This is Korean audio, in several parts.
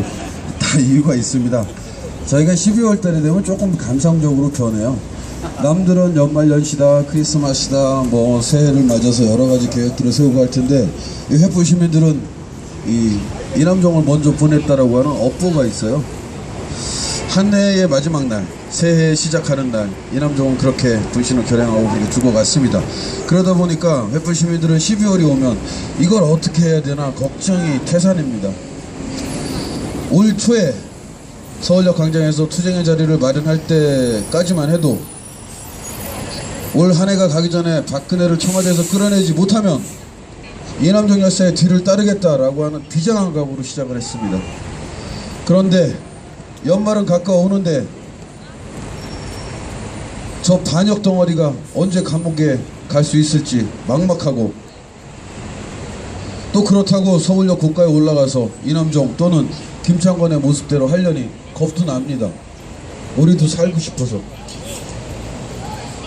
다 이유가 있습니다. 저희가 12월 달이 되면 조금 감상적으로 변해요. 남들은 연말 연시다, 크리스마스다, 뭐 새해를 맞아서 여러 가지 계획들을 세우고 할 텐데 이 회포 시민들은 이 이남종을 먼저 보냈다라고 하는 업보가 있어요. 한 해의 마지막 날, 새해 시작하는 날, 이남종은 그렇게 분신을 결행하고 그렇게 죽어갔습니다. 그러다 보니까 회포 시민들은 12월이 오면 이걸 어떻게 해야 되나 걱정이 태산입니다. 올 초에 서울역 광장에서 투쟁의 자리를 마련할 때까지만 해도 올 한 해가 가기 전에 박근혜를 청와대에서 끌어내지 못하면 이남정 열사의 뒤를 따르겠다라고 하는 비장한 각오로 시작을 했습니다. 그런데 연말은 가까워오는데 저 반역 덩어리가 언제 감옥에 갈 수 있을지 막막하고 또 그렇다고 서울역 고가에 올라가서 이남종 또는 김창건의 모습대로 하려니 겁도 납니다. 우리도 살고 싶어서.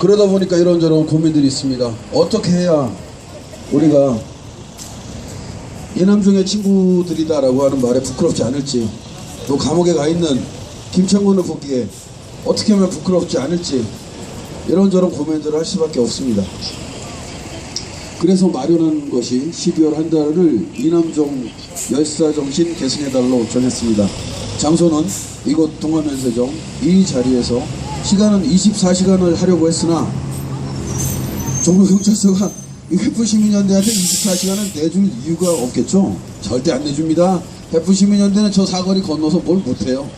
그러다 보니까 이런저런 고민들이 있습니다. 어떻게 해야 우리가 이남종의 친구들이다라고 하는 말에 부끄럽지 않을지 또 감옥에 가 있는 김창건을 보기에 어떻게 하면 부끄럽지 않을지 이런저런 고민들을 할 수밖에 없습니다. 그래서 마련한 것이 12월 한 달을 이남종 열사정신 계승해달로 정했습니다. 장소는 이곳 동화면세점 이 자리에서 시간은 24시간을 하려고 했으나 종로경찰서가 이 회푸시민연대한테 24시간을 내줄 이유가 없겠죠? 절대 안 내줍니다. 회푸시민연대는 저 사거리 건너서 뭘 못해요.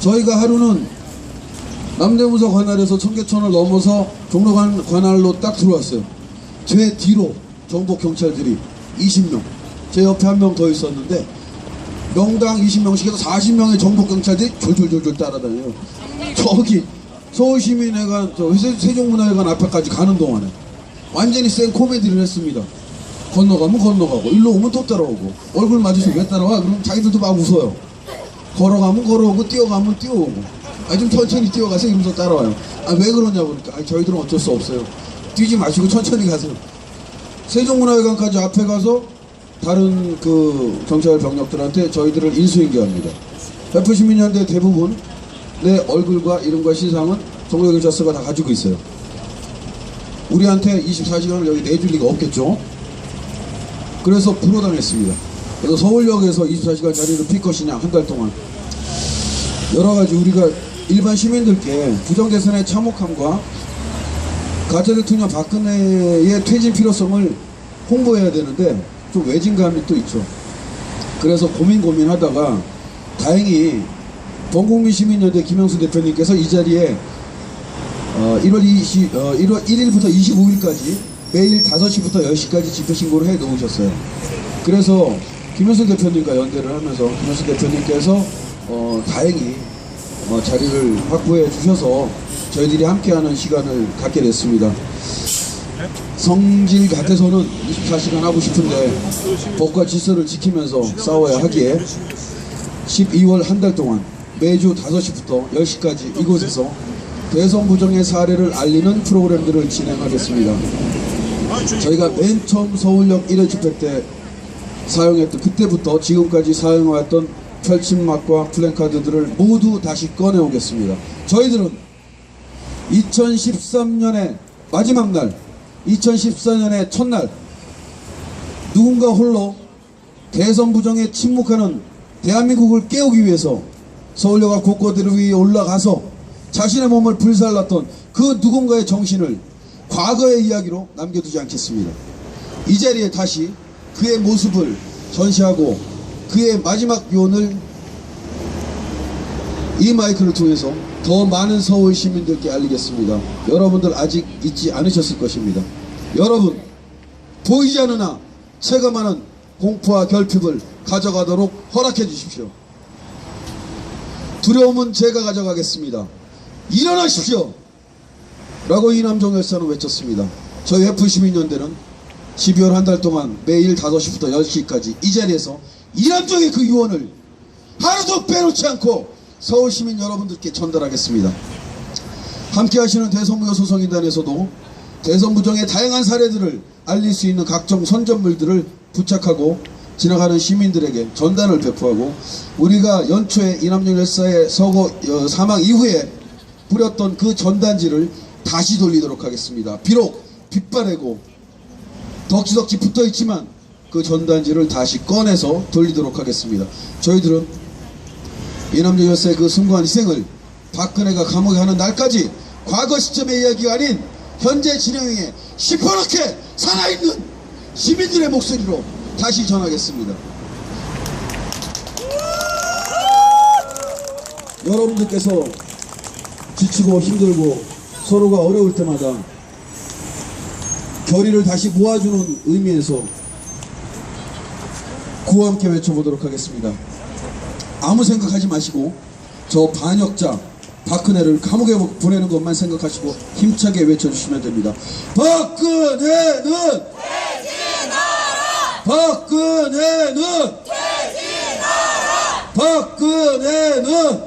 저희가 하루는 남대문서 관할에서 청계천을 넘어서 종로 관- 관할로 딱 들어왔어요. 제 뒤로 정복 경찰들이 20명, 제 옆에 한 명 더 있었는데 명당 20명씩 해서 40명의 정복 경찰들이 졸졸졸졸 따라다녀요. 저기 서울시민회관, 저 세- 세종문화회관 앞에까지 가는 동안에 완전히 센 코미디를 했습니다. 건너가면 건너가고 일로 오면 또 따라오고 얼굴 마주치고 왜 따라와? 그럼 자기들도 막 웃어요. 걸어가면 걸어오고 뛰어가면 뛰어오고 아 좀 천천히 뛰어가세요 이러면서 따라와요 아 왜 그러냐고 그러니까 아 저희들은 어쩔 수 없어요 뛰지 마시고 천천히 가세요. 세종문화회관까지 앞에 가서 다른 그 경찰 병력들한테 저희들을 인수인계합니다. 베프시민연대 대부분 내 얼굴과 이름과 신상은 정보경찰서가 다 가지고 있어요. 우리한테 24시간을 여기 내줄 리가 없겠죠? 그래서 불호당했습니다. 그래서 서울역에서 24시간 자리를 필 것이냐 한 달 동안. 여러 가지 우리가 일반 시민들께 부정대선의 참혹함과 가짜 대통령 박근혜의 퇴진 필요성을 홍보해야 되는데 좀 외진감이 또 있죠. 그래서 고민 고민하다가 다행히 범국민 시민연대 김영수 대표님께서 이 자리에 어, 1월 20, 어, 1월 1일부터 25일까지 매일 5시부터 10시까지 집회 신고를 해 놓으셨어요. 그래서 김현수 대표님과 연대를 하면서 김현수 대표님께서 어, 다행히 어, 자리를 확보해 주셔서 저희들이 함께하는 시간을 갖게 됐습니다. 성질 같아서는 24시간 하고 싶은데 법과 질서를 지키면서 싸워야 하기에 12월 한 달 동안 매주 5시부터 10시까지 이곳에서 대선 부정의 사례를 알리는 프로그램들을 진행하겠습니다. 저희가 맨 처음 서울역 1회 집회 때 사용했던 그때부터 지금까지 사용해왔던 펼침막과 플랜카드들을 모두 다시 꺼내오겠습니다. 저희들은 2013년의 마지막 날, 2014년의 첫날 누군가 홀로 대선 부정에 침묵하는 대한민국을 깨우기 위해서 서울역과 곳곳들 위에 올라가서 자신의 몸을 불살랐던 그 누군가의 정신을 과거의 이야기로 남겨두지 않겠습니다. 이 자리에 다시 그의 모습을 전시하고 그의 마지막 요원을 이 마이크를 통해서 더 많은 서울 시민들께 알리겠습니다. 여러분들 아직 잊지 않으셨을 것입니다. 여러분 보이지 않으나 체감하는 공포와 결핍을 가져가도록 허락해 주십시오. 두려움은 제가 가져가겠습니다. 일어나십시오! 라고 이남정 열사는 외쳤습니다. 저희 F시민연대는 12월 한 달 동안 매일 5시부터 10시까지 이 자리에서 이남정의 그 유언을 하루도 빼놓지 않고 서울 시민 여러분들께 전달하겠습니다. 함께 하시는 대선무효 소송인단에서도 대선 부정의 다양한 사례들을 알릴 수 있는 각종 선전물들을 부착하고 지나가는 시민들에게 전단을 배포하고 우리가 연초에 이남용 열사의 서거 어, 사망 이후에 뿌렸던 그 전단지를 다시 돌리도록 하겠습니다. 비록 빗바래고 덕지덕지 붙어 있지만 그 전단지를 다시 꺼내서 돌리도록 하겠습니다. 저희들은 이남정 열사의 그 숭고한 희생을 박근혜가 감옥에 가는 날까지 과거 시점의 이야기가 아닌 현재 진행형에 시퍼렇게 살아있는 시민들의 목소리로 다시 전하겠습니다. 여러분들께서 지치고 힘들고 서로가 어려울 때마다 결의를 다시 모아주는 의미에서 구호 함께 외쳐보도록 하겠습니다. 아무 생각하지 마시고 저 반역자 박근혜를 감옥에 보내는 것만 생각하시고 힘차게 외쳐주시면 됩니다. 박근혜는 박근혜는 박근혜는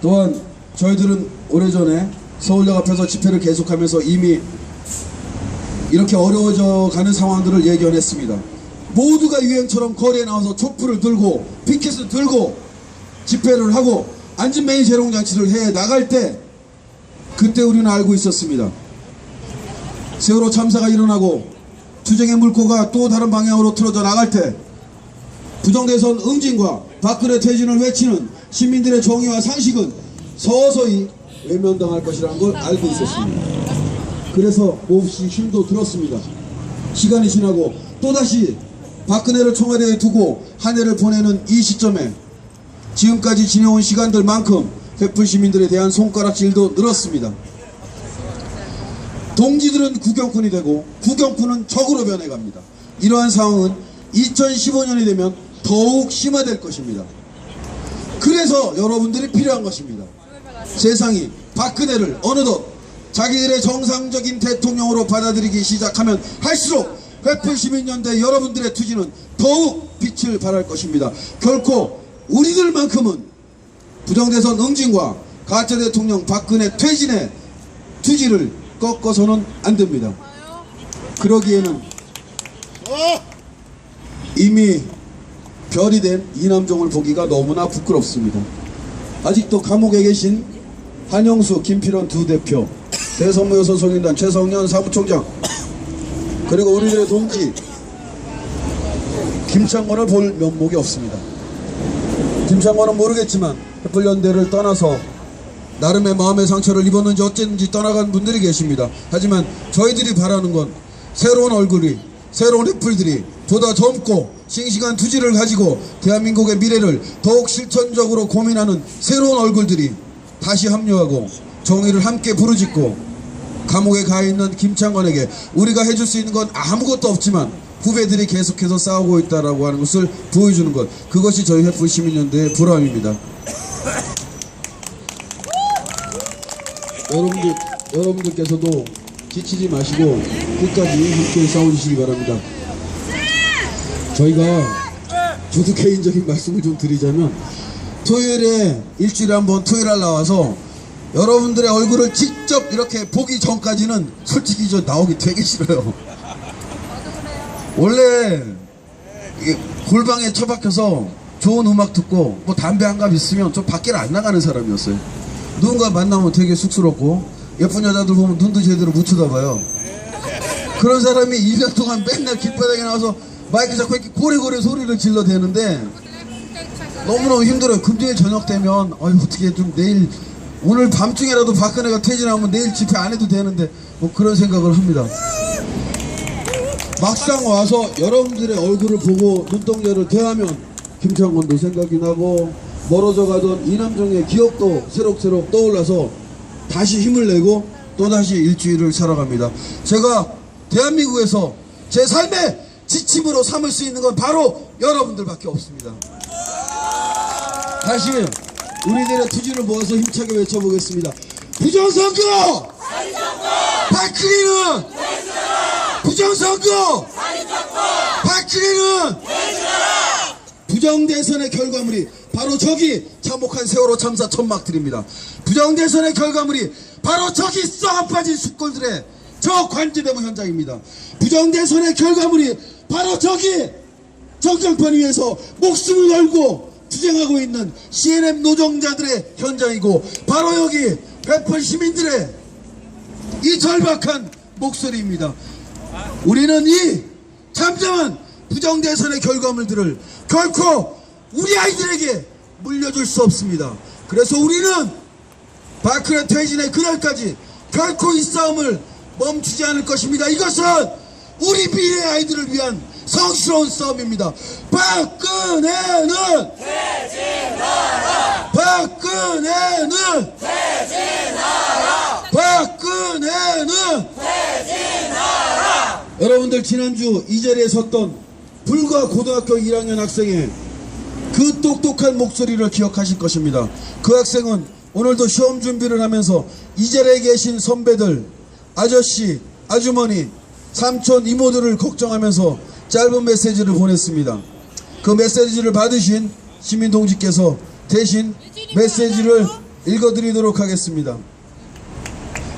또한 저희들은 오래전에 서울역 앞에서 집회를 계속하면서 이미 이렇게 어려워져 가는 상황들을 예견했습니다. 모두가 유행처럼 거리에 나와서 촛불을 들고 피켓을 들고 집회를 하고 안전메인 재롱 장치를 해 나갈 때 그때 우리는 알고 있었습니다. 세월호 참사가 일어나고 투쟁의 물꼬가 또 다른 방향으로 틀어져 나갈 때 부정대선 응징과 박근혜 퇴진을 외치는 시민들의 정의와 상식은 서서히 외면당할 것이라는 걸 알고 있었습니다. 그래서 몹시 힘도 들었습니다. 시간이 지나고 또다시 박근혜를 청와대에 두고 한 해를 보내는 이 시점에 지금까지 지내온 시간들만큼 횃불 시민들에 대한 손가락질도 늘었습니다. 동지들은 구경꾼이 되고 구경꾼은 적으로 변해갑니다. 이러한 상황은 2015년이 되면 더욱 심화될 것입니다. 그래서 여러분들이 필요한 것입니다. 세상이 박근혜를 어느덧 자기들의 정상적인 대통령으로 받아들이기 시작하면 할수록 횃불 시민연대 여러분들의 투지는 더욱 빛을 발할 것입니다. 결코 우리들만큼은 부정대선 응징과 가짜 대통령 박근혜 퇴진의 투지를 꺾어서는 안 됩니다. 그러기에는 이미 별이 된 이남종을 보기가 너무나 부끄럽습니다. 아직도 감옥에 계신 한영수, 김필원 두 대표, 대선무효 소속인단 최성년 사무총장, 그리고 우리들의 동지 김창건을 볼 면목이 없습니다. 김창건은 모르겠지만 횃불연대를 떠나서 나름의 마음의 상처를 입었는지 어쨌는지 떠나간 분들이 계십니다. 하지만 저희들이 바라는 건 새로운 얼굴이 새로운 횃불들이 보다 젊고 싱싱한 투지를 가지고 대한민국의 미래를 더욱 실천적으로 고민하는 새로운 얼굴들이 다시 합류하고 정의를 함께 부르짖고 감옥에 가 있는 김창건에게 우리가 해줄 수 있는 건 아무것도 없지만 후배들이 계속해서 싸우고 있다라고 하는 것을 보여주는 것 그것이 저희 횃불 시민연대의 보람입니다. 여러분들 여러분들께서도 지치지 마시고 끝까지 함께 싸워주시기 바랍니다. 저희가 저도 개인적인 말씀을 좀 드리자면 토요일에 일주일에 한 번 토요일 날 나와서 여러분들의 얼굴을 직접 이렇게 보기 전까지는 솔직히 저 나오기 되게 싫어요. 원래 골방에 처박혀서 좋은 음악 듣고 뭐 담배 한 갑 있으면 저 밖에 안 나가는 사람이었어요. 누군가 만나면 되게 쑥스럽고 예쁜 여자들 보면 눈도 제대로 못 쳐다봐요. 그런 사람이 2년 동안 맨날 길바닥에 나와서 마이크 잡고 이렇게 고래고래 소리를 질러대는데 너무너무 힘들어요. 금요일 저녁 되면 아유 어떻게 좀 내일 오늘 밤중에라도 박근혜가 퇴진하면 내일 집회 안 해도 되는데 뭐 그런 생각을 합니다. 막상 와서 여러분들의 얼굴을 보고 눈동자를 대하면 김창건도 생각이 나고 멀어져 가던 이남정의 기억도 새록새록 떠올라서 다시 힘을 내고 또다시 일주일을 살아갑니다. 제가 대한민국에서 제 삶의 지침으로 삼을 수 있는 건 바로 여러분들밖에 없습니다. 다시 우리들의 투지를 모아서 힘차게 외쳐보겠습니다. 부정선거! 박근혜는! 부정선거! 박근혜는! 부정대선의 결과물이 바로 저기 참혹한 세월호 참사 천막들입니다. 부정대선의 결과물이 바로 저기 썩어 빠진 숯골들의 저 관제대모 현장입니다. 부정대선의 결과물이 바로 저기 정장판 위에서 목숨을 걸고 투쟁하고 있는 CNM 노동자들의 현장이고 바로 여기 베풀 시민들의 이 절박한 목소리입니다. 우리는 이 잠잠한 부정대선의 결과물들을 결코 우리 아이들에게 물려줄 수 없습니다. 그래서 우리는 박근혜 퇴진의 그날까지 결코 이 싸움을 멈추지 않을 것입니다. 이것은 우리 미래 아이들을 위한 성스러운 싸움입니다. 박근혜는 퇴진하라! 박근혜는 퇴진하라! 박근혜는 여러분들 지난주 이 자리에 섰던 불과 고등학교 1학년 학생의 그 똑똑한 목소리를 기억하실 것입니다. 그 학생은 오늘도 시험 준비를 하면서 이 자리에 계신 선배들, 아저씨, 아주머니, 삼촌, 이모들을 걱정하면서 짧은 메시지를 보냈습니다. 그 메시지를 받으신 시민 동지께서 대신 메시지를 읽어드리도록 하겠습니다.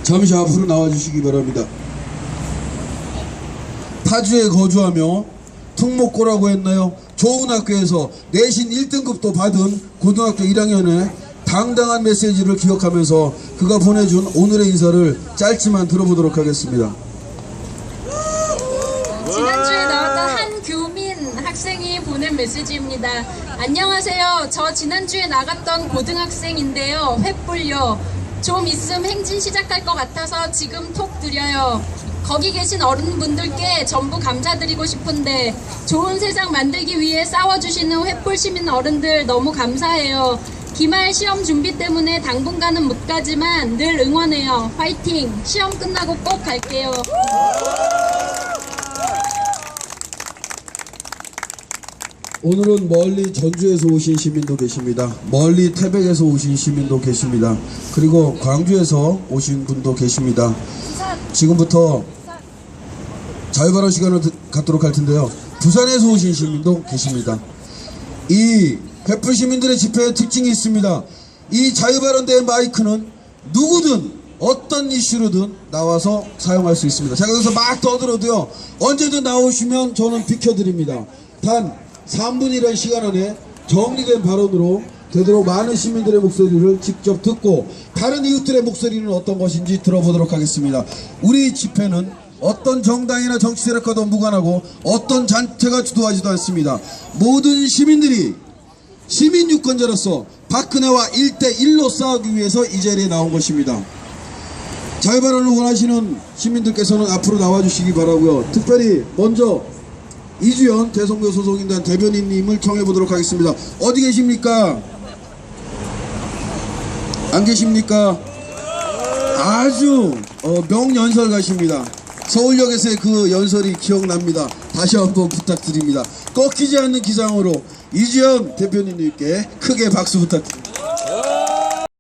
잠시 앞으로 나와주시기 바랍니다. 타주에 거주하며 특목고라고 했나요? 좋은 학교에서 내신 1등급도 받은 고등학교 1학년의 당당한 메시지를 기억하면서 그가 보내준 오늘의 인사를 짧지만 들어보도록 하겠습니다. 지난주에 교민 보낸 메시지입니다. 안녕하세요. 저 지난주에 나갔던 고등학생인데요. 횃불요. 좀 있음 행진 시작할 것 같아서 지금 톡 드려요. 거기 계신 어른분들께 전부 감사드리고 싶은데 좋은 세상 만들기 위해 싸워주시는 횃불 시민 어른들 너무 감사해요. 기말 시험 준비 때문에 당분간은 못 가지만 늘 응원해요. 화이팅! 시험 끝나고 꼭 갈게요. 오늘은 멀리 전주에서 오신 시민도 계십니다. 멀리 태백에서 오신 시민도 계십니다. 그리고 광주에서 오신 분도 계십니다. 지금부터 자유발언 시간을 드- 갖도록 할 텐데요. 부산에서 오신 시민도 계십니다. 이 베풀 시민들의 집회의 특징이 있습니다. 이 자유발언대의 마이크는 누구든 어떤 이슈로든 나와서 사용할 수 있습니다. 제가 여기서 막 떠들어도요. 언제든 나오시면 저는 비켜드립니다. 단 3분이라는 시간 안에 정리된 발언으로 되도록 많은 시민들의 목소리를 직접 듣고 다른 이웃들의 목소리는 어떤 것인지 들어보도록 하겠습니다. 우리 집회는 어떤 정당이나 정치 세력과도 무관하고 어떤 단체가 주도하지도 않습니다. 모든 시민들이 시민 유권자로서 박근혜와 1대1로 싸우기 위해서 이 자리에 나온 것입니다. 자유발언을 원하시는 시민들께서는 앞으로 나와주시기 바라고요. 특별히 먼저 이주연 대성교 소속인단 대변인님을 청해보도록 하겠습니다. 어디 계십니까? 안 계십니까? 아주 어, 명연설 가십니다. 서울역에서의 그 연설이 기억납니다. 다시 한번 부탁드립니다. 꺾이지 않는 기상으로 이주연 대표님께 크게 박수 부탁드립니다.